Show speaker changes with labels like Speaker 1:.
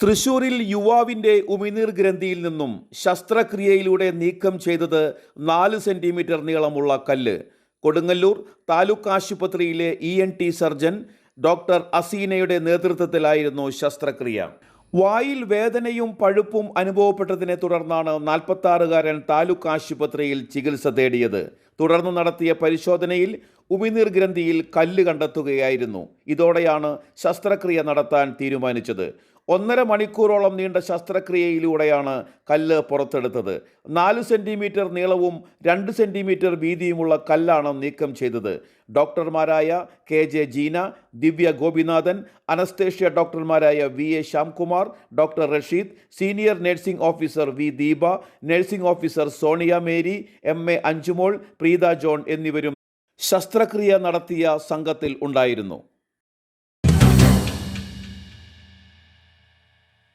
Speaker 1: തൃശൂരിൽ യുവാവിന്റെ ഉമിനീർ ഗ്രന്ഥിയിൽ നിന്നും ശസ്ത്രക്രിയയിലൂടെ നീക്കം ചെയ്തത് നാല് സെന്റിമീറ്റർ നീളമുള്ള കല്ല്. കൊടുങ്ങല്ലൂർ താലൂക്ക് ആശുപത്രിയിലെ E N T surgeon doctor അസീനയുടെ നേതൃത്വത്തിലായിരുന്നു ശസ്ത്രക്രിയ. വായിൽ വേദനയും പഴുപ്പും അനുഭവപ്പെട്ടതിനെ തുടർന്നാണ് നാൽപ്പത്താറുകാരൻ താലൂക്ക് ആശുപത്രിയിൽ ചികിത്സ തേടിയത്. തുടർന്ന് നടത്തിയ പരിശോധനയിൽ ഉമിനീർ ഗ്രന്ഥിയിൽ കല്ല് കണ്ടെത്തുകയായിരുന്നു. ഇതോടെയാണ് ശസ്ത്രക്രിയ നടത്താൻ തീരുമാനിച്ചത്. ഒന്നര മണിക്കൂറോളം നീണ്ട ശസ്ത്രക്രിയയിലൂടെയാണ് കല്ല് പുറത്തെടുത്തത്. നാല് സെന്റിമീറ്റർ നീളവും രണ്ട് സെന്റിമീറ്റർ വീതിയുമുള്ള കല്ലാണ് നീക്കം ചെയ്തത്. ഡോക്ടർമാരായ K J Jeena Divya Gopinathan anaesthesia ഡോക്ടർമാരായ V A Shyamkumar doctor Rasheed senior nursing officer V Deepa nursing officer Sonia Mary M A Anjumol Preetha John എന്നിവരും ശസ്ത്രക്രിയ നടത്തിയ സംഘത്തിൽ ഉണ്ടായിരുന്നു.